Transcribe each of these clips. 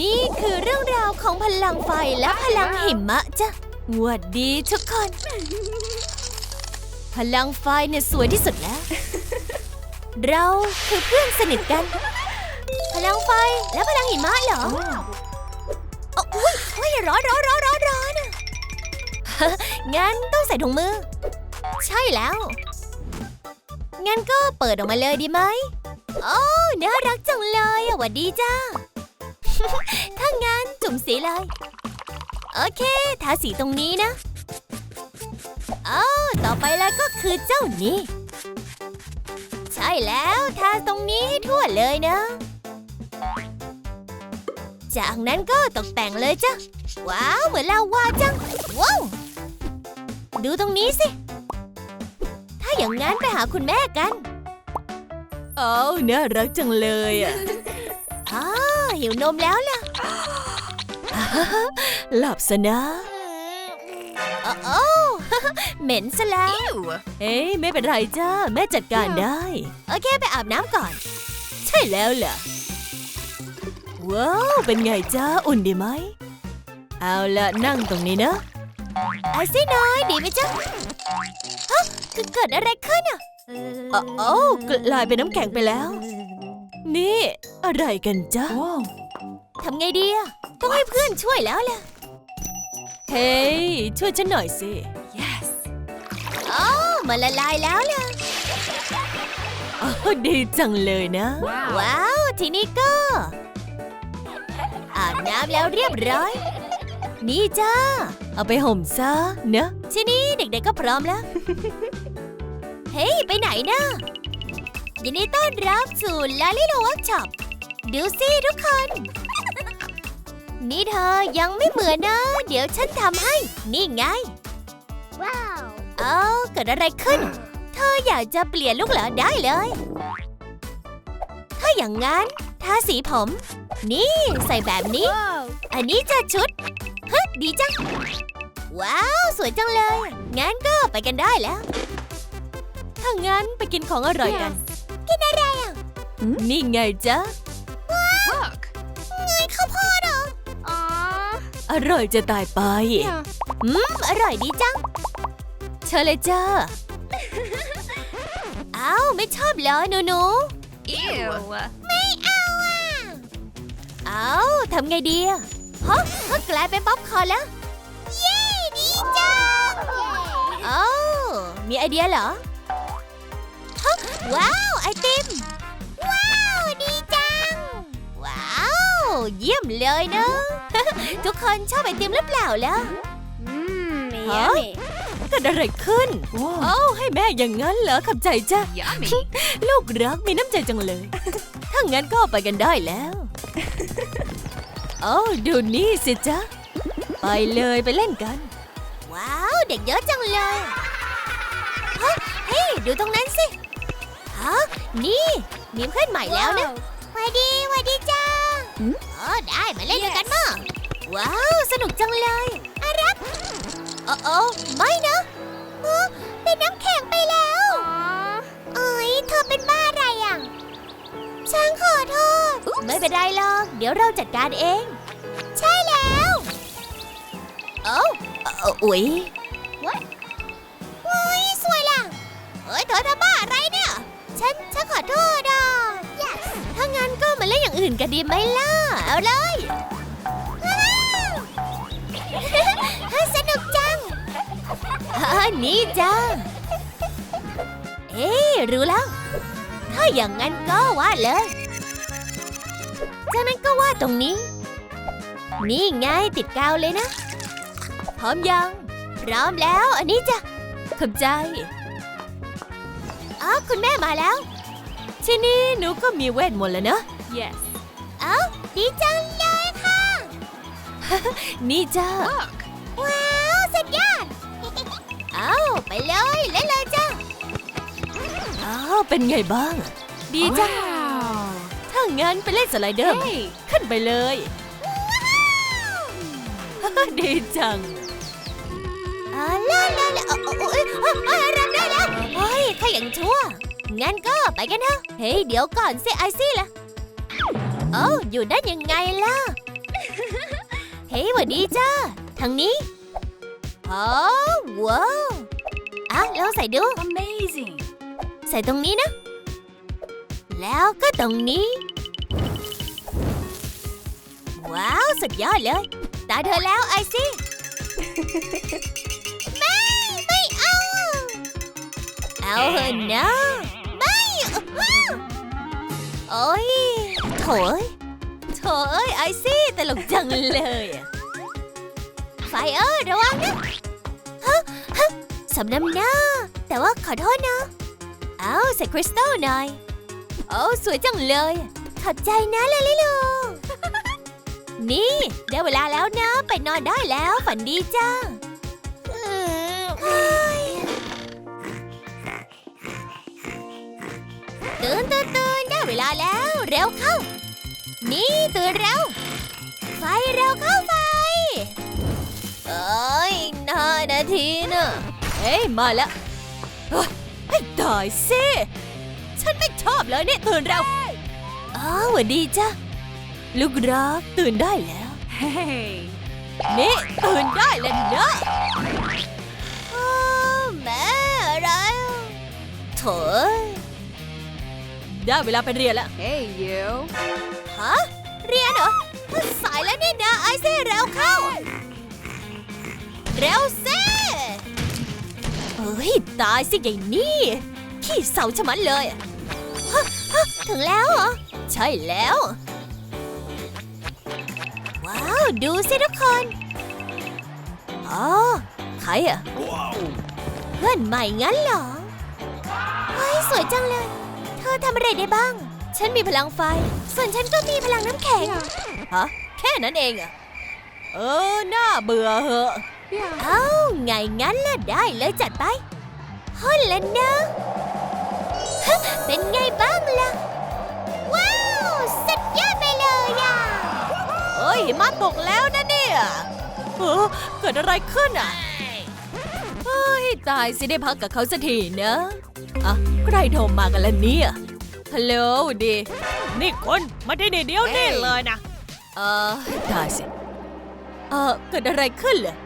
นี่คือเรื่องราวของพลังไฟและพลังหิมะจ้ะหวัดดีทุกคน พลังไฟเนี่ยสวยที่สุดแล้ว เราคือเพื่อนสนิทกัน พลังไฟและพลังหิมะเหรออ๋ออุ้ยอุ้ยร้อนร้อนร้อนร้อนร้อนงั้นต้องใส่ถุงมือ ใช่แล้ว งั้นก็เปิดออกมาเลยดีไหม โอ้ น่ารักจังเลยอะหวัดดีจ้า ถ้างั้นจุ่มสีเลย โอเคทาสีตรงนี้นะเอ้าต่อไปแล้วก็คือเจ้านี้ ใช่แล้วทาตรงนี้ให้ทั่วเลยนะ จากนั้นก็ตกแต่งเลยจ้ะ ว้าวเหมือนลาวาจัง ว้าว ดูตรงนี้สิ ถ้าอย่างนั้นไปหาคุณแม่กัน โอ้าน่ารักจังเลยอะอ้า หิวนมแล้วล่ะ หลับซะนะโอ้โอ้เหม็นซะแล้วเอ้ยไม่เป็นไรจ้า แม่จัดการได้ โอเค ไปอาบน้ำก่อน ใช่แล้วเหรอว้าว เป็นไงจ้า อุ่นดีไหม เอาละนั่งตรงนี้นะไอซี่น้อยดีไหมจ๊ะฮะคือเกิดอะไรขึ้นอะโอ้โอ้กลายเป็นน้ำแข็งไปแล้ว นี่ อะไรกันจ๊ะ ทำไงดีอะต้องให้เพื่อนช่วยแล้วล่ะ เฮ้ย ช่วยฉันหน่อยสิ yes อ๋อมันละลายแล้วล่ะอ๋อดีจังเลยนะ ว้าว ทีนี้ก็ อาบน้ำแล้วเรียบร้อย นี่จ้า เอาไปห่มซะเนอะทีนี้เด็กๆก็พร้อมแล้ว เฮ้ย ไปไหนนะยินดีต้อนรับสู่ลาลิโลเวิร์กช็อปดูสิทุกคน นี่เธอยังไม่เหมือนนะ เดี๋ยวฉันทำให้ นี่ไง ว้าว เอ้าเกิดอะไรขึ้น เธออยากจะเปลี่ยนลูกเหรอได้เลย ถ้าอย่างนั้นทาสีผม นี่ใส่แบบนี้ อันนี้จะชุดเฮ้ยดีจัง ว้าว สวยจังเลย งั้นก็ไปกันได้แล้ว ถ้างั้นไปกินของอร่อยกัน กินอะไรอะ นี่ไงจ๊ะ Look. ไงข้าวโพดเหร อ Aww. อร่อยจะตายไป Yeah. อืม อร่อยดีจัง เชิญเลยจ้าเอ้าไม่ชอบเหรอหนูหนู Ew. ไม่เอาอะเอ้าทำไงดีอะฮะก็กลายเป็นป๊อปคอร์นแล้ว เย้ดีจังเอ้ามีไอเดียเหรอฮะว้าว ไอติม เยี่ยมเลยเนอะทุกคนชอบไอติมหรือเปล่าล่ะ Mmm, Huh? yummy. เกิดอะไรขึ้นเอ้าให้แม่อย่างนั้นเหรอขับใจจ้ะ Yummy. ลูกรักมีน้ำใจจังเลย ถ้างั้นก็ไปกันได้แล้วเอ้าดูนี่สิจ๊ะ ไปเลยไปเล่นกัน ว้าว เด็กเยอะจังเลยฮะเฮ้ยดูตรงนั้นสิฮะนี่มีเพื่อนใหม่แล้วนะสวัสดีสวัสดีจ้า เออได้มาเล่นด้วยกันมาว้าว สนุกจังเลยอารับโอ้โอ้ไม่นะเออเป็นน้ำแข็งไปแล้ว Aww. เอ้ยเธอเป็นบ้าอะไรอะฉันขอโทษ ไม่เป็นไรหรอกเดี๋ยวเราจัดการเอง ใช่แล้วเอ้าเอ้าอุ๊ย What อุ๊ยสวยล่ะเฮ้ยเธอทำบ้าอะไรเนี่ย ฉัน ฉันขอโทษ มาเล่นอย่างอื่นกันดีไหมล่ะ เอาเลยว้าสนุกจังอ่านี่จ้าเอ๊รู้แล้ว ถ้าอย่างนั้นก็วาดเลยจากนั้นก็วาดตรงนี้ นี่ไงติดกาวเลยนะ พร้อมยัง พร้อมแล้ว อันนี้จ้ะขอบใจอ้าวคุณแม่มาแล้ว ที่นี่หนูก็มีเวทมนต์แล้วเนอะ Yes. เอ้าดีจังเลยค่ะ นี่จ้า Look. ว้าวสุดยอด เอาไปเลยเล่นเลยจ้าอ้าวเป็นไงบ้าง ดีจัง Wow. ถ้างั้นไปเล่นสไลเดอร์ไหม Hey. ขึ้นไปเลย ดีจังอ่าลาลาลาโอ้โอ้ยอะอะรับได้แล้วเฮ้ยถ้าอย่างชั่ว งั้นก็ไปกันเถอะ เฮ้ย เดี๋ยวก่อนสิไอซี่ล่ะ เอ้าอยู่ได้ยังไงล่ะ เฮ้ยหวัดดีจ้าทางนี้อ๋อว้าวอะลองใส่ดู Amazing. ใส่ตรงนี้นะ แล้วก็ตรงนี้ ว้าว สุดยอดเลย ตาเธอแล้วไอซี่ ไม่ ไม่เอา เอาเถอะนะ โถยโถเอ้ยไอซี่ตลกจังเลยไฟเออร์ระวังนะฮะฮะสำน้ำหน้า แต่ว่าขอโทษนะ เอาใส่คริสตัลหน่อยโอ้สวยจังเลย ขอบใจนะลาลิลูนี่ ได้เวลาแล้วนะ ไปนอนได้แล้ว ฝันดีจ้า ลาแล้ว เร็วเข้า นี่ตื่นเร็ว ไฟเร็วเข้าไฟเอ้ยนานาทีน่ะเอ้ยมาแล้วให้ตายสิฉันไม่ชอบเลยเนี่ยตื่นเร็วอ้าวสวัสดีจ้ะลูกรักตื่นได้แล้ว Hey. นี่ ตื่นได้แล้วนะ ได้เวลาไปเรียนแล้ว Hey, you. ฮะ เรียนเหรอ สายแล้วนี่นะไอซี่เร็วเข้า เร็วสิเฮ้ย ตายสิใหญ่นี่ขี้เศร้าชะมัดเลยฮะฮะถึงแล้วเหรอ ใช่แล้ว ว้าว ดูสิทุกคน อ๋อ ใครอะ เพื่อนใหม่งั้นเหรอเฮ้ยสวยจังเลย เธอทำอะไรได้บ้าง ฉันมีพลังไฟ ส่วนฉันก็มีพลังน้ำแข็ง ฮะ แค่นั้นเองอะเออ น่าเบื่อเหอะ Yeah. เอ้า ไงงั้นล่ะได้เลยจัดไปฮ่นแล้วนะฮะเป็นไงบ้างล่ะ ว้าว สุดยอดไปเลยอะเฮ้ยมาตกแล้วนะเนี่ยเออเกิดอะไรขึ้นอะเฮ้ย ตายสิได้พักกับเขาสักทีนะอะใครโทรมากันล่ะเนี่ยฮัลโหลดี นี่คุณมาที่นี่เดียวนี่เลยนะ เออตายสิเออเกิดอะไรขึ้นเหรอ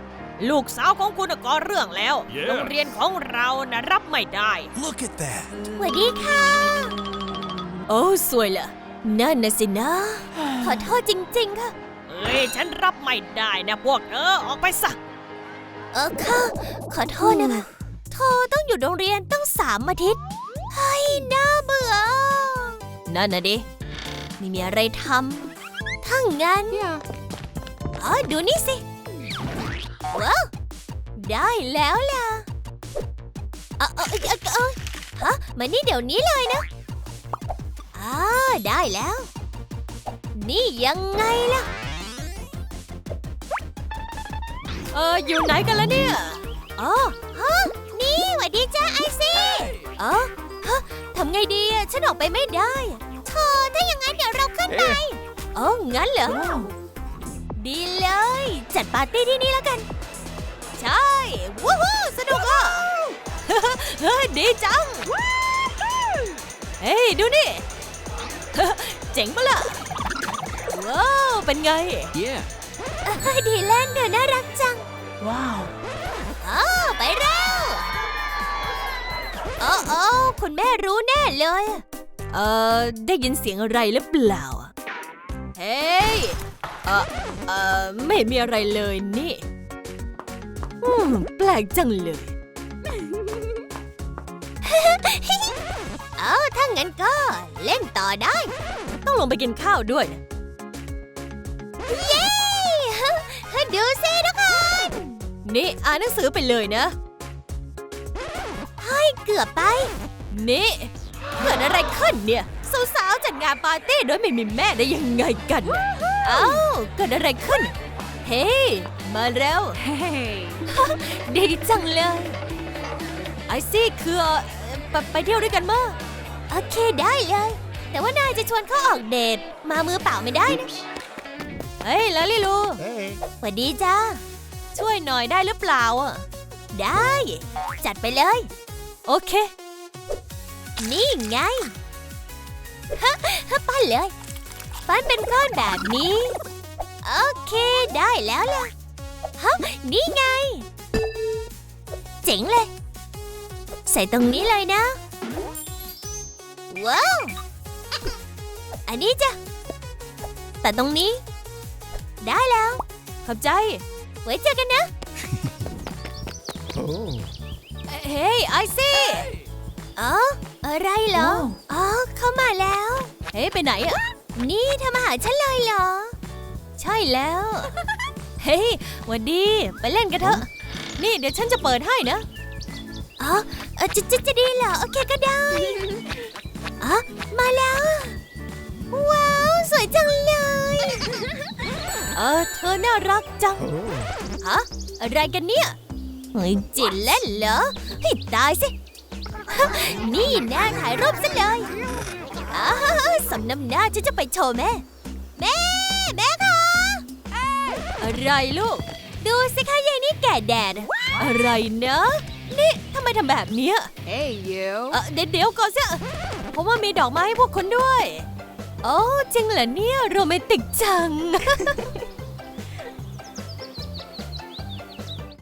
ลูกสาวของคุณน่ะก่อเรื่องแล้ว Yeah. โรงเรียนของเรานะรับไม่ได้ Look at that. สวัสดีค่ะ โอ้สวยละนั่นนะสินะ ขอโทษจริง ๆ ค่ะ เอ้ย ฉันรับไม่ได้นะพวกเธอออกไปซะ เออค่ะ ขอโทษนะคะโทต้องอยู่โรงเรียนตั้งสามอาทิตย์เฮ้ยน่าเบื่อ นั่นนะดิ ไม่มีอะไรทำถ้างั้น Yeah. อ๋อดูนี่สิ ว้าว ได้แล้วล่ะเออเออเออเออฮะมานี่เดี๋ยวนี้เลยนะอ่าได้แล้ว นี่ยังไงล่ะ เอออยู่ไหนกันละเนี่ยอ๋อฮะนี่หวัดดีจ้าไอซี่อ๋อฮะทำไงดีอะฉันออกไปไม่ได้อะเธอถ้าอย่างนั้นเดี๋ยวเราขึ้นไปอ๋องั้นเหรอ ดีเลย จัดปาร์ตี้ที่นี่แล้วกัน ใช่วู้ฮู้สนุกอะเฮ้ยดีจังเฮ้ยดูนี่เจ๋งปะล่ะว้าวเป็นไง Yeah. ดีเล่นเธอน่ารักจัง ว้าวอ้าวไปเร็ว โอ้โอ้คุณแม่รู้แน่เลยอะเอ่อ ได้ยินเสียงอะไรหรือเปล่าอะเฮ้ย เอ่อ เอ่อ ไม่เห็นมีอะไรเลยนี่ อืม แปลกจังเลย เอาถ้างั้นก็เล่นต่อได้ ต้องลงไปกินข้าวด้วยนะ เย้ ดูสิทุกคน นี่อ่านหนังสือไปเลยนะให้เกือบไป นี่เกิดอะไรขึ้นเนี่ยสาวๆจัดงานปาร์ตี้โดยไม่มีแม่ได้ยังไงกันน่ะเอ้าเกิดอะไรขึ้น เฮ้ยมาเร็ว Hey. ดีจังเลย ไอซี่คือเอ่อไปไปเที่ยวด้วยกันมั้งโอเคได้เลย แต่ว่านายจะชวนเขาออกเดทมามือเปล่าไม่ได้นะ เฮ้ยลาลิลู Hey. สวัสดีจ้า ช่วยหน่อยได้หรือเปล่าอะได้ จัดไปเลย โอเค นี่ไงฮะฮะปั้นเลย ปั้นเป็นก้อนแบบนี้ โอเคได้แล้วล่ะฮะนี่ไง เจ๋งเลย ใส่ตรงนี้เลยนะ ว้าว อันนี้จ้ะแต่ตรงนี้ ได้แล้ว ขอบใจ ไว้เจอกันนะ Oh. เฮ้ยไอซี่อ๋ออะไรเหรออ๋อ เข้ามาแล้ว เฮ้ยไปไหนอะ นี่เธอมาหาฉันเลยเหรอ ใช่แล้ว เฮ้ยหวันดี ไปเล่นกันเถอะ นี่เดี๋ยวฉันจะเปิดให้นะ อ๋อเออจะจะจะดีเหรอ โอเคก็ได้ อ๋อ มาแล้ว ว้าว สวยจังเลย เออ เธอน่ารักจัง Oh. ฮะ อะไรกันเนี่ยเฮ้ยจินเล่นเหรอ ให้ตายสิ นี่น่าถ่ายรูปซะเลยอ้าวสำน้ำหน้าฉันจะไปโชว์แม่ แม่ แม่คะอะไรลูก ดูสิคะยายนี่แก่แดด อะไรนะ นี่ทำไมทำแบบเนี้ย Hey, you. เออเดี๋ยวเดี๋ยวก่อนสิเพราะว่ามีดอกไม้ให้พวกคุณด้วย โอ้จริงเหรอเนี่ย โรแมนติกจัง